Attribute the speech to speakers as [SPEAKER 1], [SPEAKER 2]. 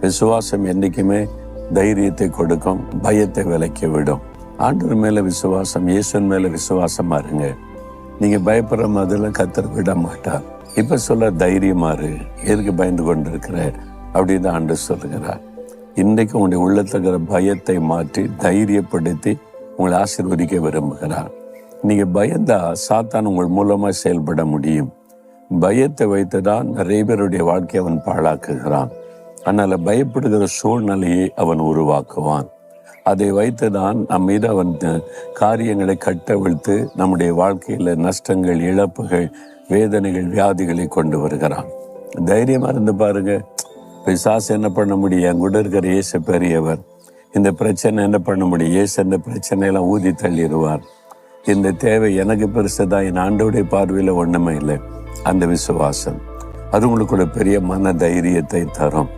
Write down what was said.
[SPEAKER 1] விசுவாசம் என்றைக்குமே தைரியத்தை கொடுக்கும் பயத்தை விலக்கி விடும். ஆண்டவர் மேல விசுவாசம் இயேசுவன் மேல விசுவாசமா இருங்க. நீங்க பயப்படுற மாதிரிலாம் கத்தர் விட மாட்டார். இப்ப சொல்ல தைரியமா இரு எதுக்கு பயந்து கொண்டு இருக்கிற அப்படின்னு ஆண்டு சொல்லுகிறார். இன்றைக்கு உங்களுடைய உள்ளத்துக்கிற பயத்தை மாற்றி தைரியப்படுத்தி உங்களை ஆசீர்வதிக்க விரும்புகிறார். நீங்க பயந்தா சாத்தான் உங்கள் மூலமா செயல்பட முடியும். பயத்தை வைத்துதான் நிறைய பேருடைய வாழ்க்கையை அவன் பாழாக்குகிறான். அதனால பயப்படுகிற சூழ்நிலையை அவன் உருவாக்குவான். அதை வைத்துதான் நம் மீது அவன் காரியங்களை கட்டவிழ்த்து நம்முடைய வாழ்க்கையில நஷ்டங்கள் இழப்புகள் வேதனைகள் வியாதிகளை கொண்டு வருகிறான். தைரியமா இருந்து பாருங்க. பிசாசு என்ன பண்ண முடியும்? என் கூட இருக்கிற இயேசு பெரியவர். இந்த பிரச்சனை என்ன பண்ண முடியும்? இயேசு இந்த பிரச்சனையெல்லாம் ஊதி தள்ளிடுவார். இந்த தேவை எனக்கு பெருசுதான். என் ஆண்டோடைய பார்வையில் ஒன்றுமே இல்லை. அந்த விசுவாசம். அது உங்களுக்குள்ள பெரிய மன தைரியத்தை தரும்.